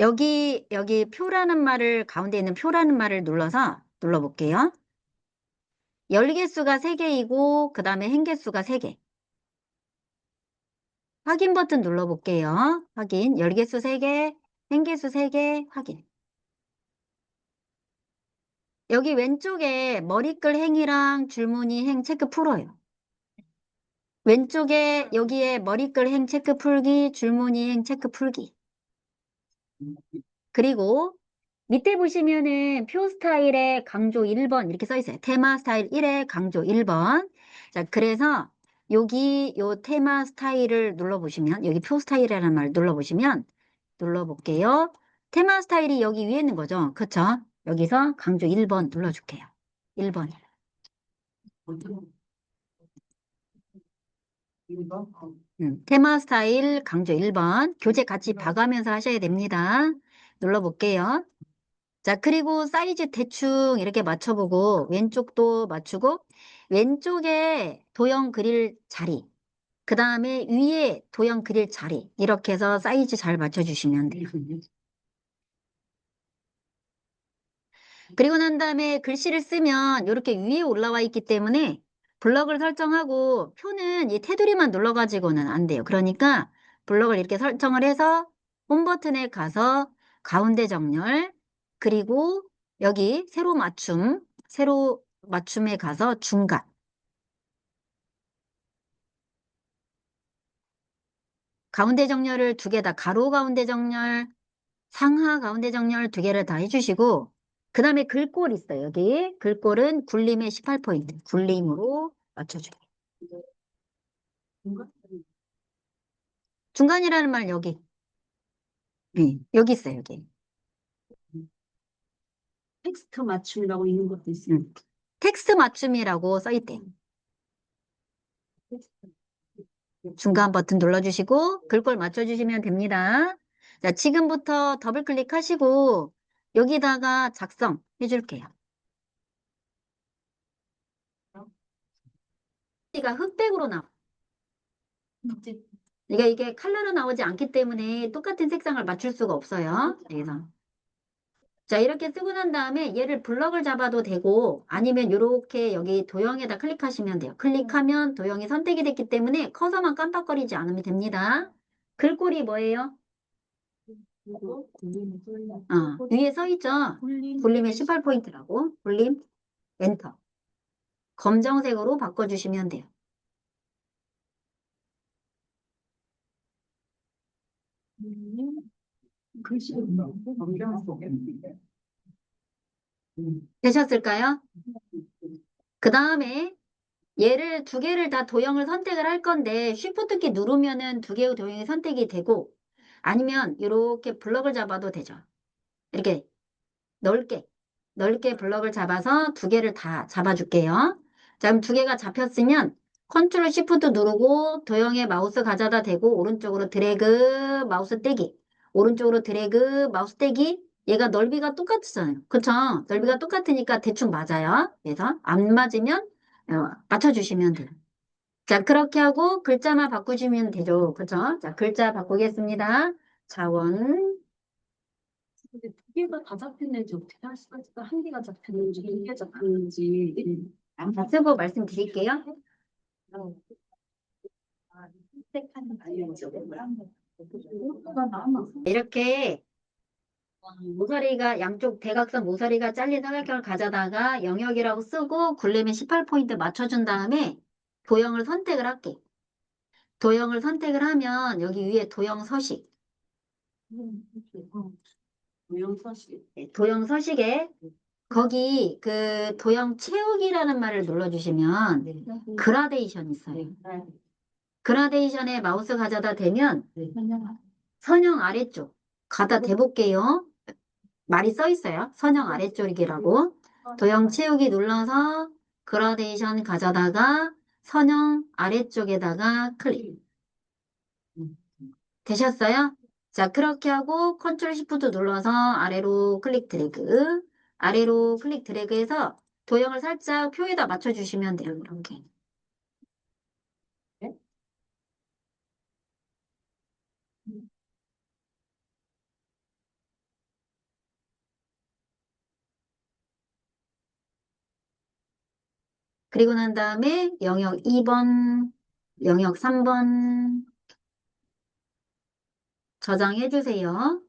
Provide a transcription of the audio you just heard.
여기, 여기 표라는 말을, 가운데 있는 표라는 말을 눌러서 눌러볼게요. 열개수가 3개이고, 그 다음에 행개수가 3개. 확인 버튼 눌러볼게요. 확인. 열개수 3개, 행개수 3개, 확인. 여기 왼쪽에 머리글 행이랑 줄무늬 행 체크 풀어요. 왼쪽에 여기에 머리글 행 체크 풀기, 줄무늬 행 체크 풀기. 그리고 밑에 보시면은 표 스타일의 강조 1번 이렇게 써 있어요. 테마 스타일 1의 강조 1번. 자, 그래서 여기 요 테마 스타일을 눌러보시면 여기 표 스타일이라는 말 눌러보시면 눌러볼게요. 테마 스타일이 여기 위에 있는 거죠. 그쵸? 여기서 강조 1번 눌러줄게요. 1번. 음, 테마 스타일 강조 1번. 교재 같이 봐가면서 하셔야 됩니다. 눌러볼게요. 자, 그리고 사이즈 대충 이렇게 맞춰보고, 왼쪽도 맞추고, 왼쪽에 도형 그릴 자리, 그 다음에 위에 도형 그릴 자리, 이렇게 해서 사이즈 잘 맞춰주시면 돼요. 그리고 난 다음에 글씨를 쓰면 이렇게 위에 올라와 있기 때문에 블럭을 설정하고 표는 이 테두리만 눌러가지고는 안 돼요. 그러니까 블럭을 이렇게 설정을 해서 홈 버튼에 가서 가운데 정렬 그리고 여기 세로 맞춤 세로 맞춤에 가서 중간 가운데 정렬을 두 개 다 가로 가운데 정렬 상하 가운데 정렬 두 개를 다 해주시고 그 다음에 글꼴 있어요. 여기 글꼴은 굴림의 18포인트 굴림으로 맞춰줘요. 중간이라는 말 여기 네, 여기 있어요. 여기 텍스트 맞춤이라고 있는 것도 있어요. 음. 텍스트 맞춤이라고 써있대요. 중간 버튼 눌러주시고 글꼴 맞춰주시면 됩니다. 자, 지금부터 더블 클릭하시고 여기다가 작성 해 줄게요. 가 흑백으로 나와. 그러니까 이게 컬러로 나오지 않기 때문에 똑같은 색상을 맞출 수가 없어요. 그래서 자 이렇게 쓰고 난 다음에 얘를 블럭을 잡아도 되고 아니면 이렇게 여기 도형에다 클릭하시면 돼요. 클릭하면 도형이 선택이 됐기 때문에 커서만 깜빡거리지 않으면 됩니다. 글꼴이 뭐예요? 어, 위에 써 있죠? 굴림의 18포인트라고. 굴림, 엔터. 검정색으로 바꿔주시면 돼요. 글씨가 되셨을까요? 그 다음에 얘를 두 개를 다 도형을 선택을 할 건데 쉬프트 키 누르면은 두 개의 도형이 선택이 되고 아니면 이렇게 블럭을 잡아도 되죠. 이렇게 넓게 넓게 블럭을 잡아서 두 개를 다 잡아줄게요. 자, 그럼 두 개가 잡혔으면 컨트롤 시프트 누르고 도형에 마우스 가져다 대고 오른쪽으로 드래그 마우스 떼기 오른쪽으로 드래그 마우스 떼기 얘가 넓이가 똑같잖아요. 그쵸? 넓이가 똑같으니까 대충 맞아요. 그래서 안 맞으면 어, 맞춰주시면 돼요. 자, 그렇게 하고 글자만 바꾸시면 되죠. 그쵸? 자, 글자 바꾸겠습니다. 자원. 근데 두 개가 다 잡혔는지 어떻게 할 수가 있을까? 한 개가 잡혔는지 두개 잡혔는지 자, 쓰고 말씀드릴게요. 남아. 이렇게 모서리가 양쪽 대각선 모서리가 잘린 삼각형을 가져다가 영역이라고 쓰고 굴림에 18포인트 맞춰준 다음에 도형을 선택을 할게. 도형을 선택을 하면 여기 위에 도형 서식, 도형 서식. 네, 도형 서식에 거기 그 도형 채우기라는 말을 눌러주시면 그라데이션 있어요. 그라데이션에 마우스 가져다 대면 선형 아래쪽 가다 대볼게요. 말이 써 있어요. 선형 아래쪽이라고. 도형 채우기 눌러서 그라데이션 가져다가 선형 아래쪽에다가 클릭. 되셨어요? 자, 그렇게 하고 컨트롤 시프트 눌러서 아래로 클릭 드래그. 아래로 클릭 드래그해서 도형을 살짝 표에다 맞춰주시면 돼요. 이렇게. 그리고 난 다음에 영역 2번, 영역 3번 저장해 주세요.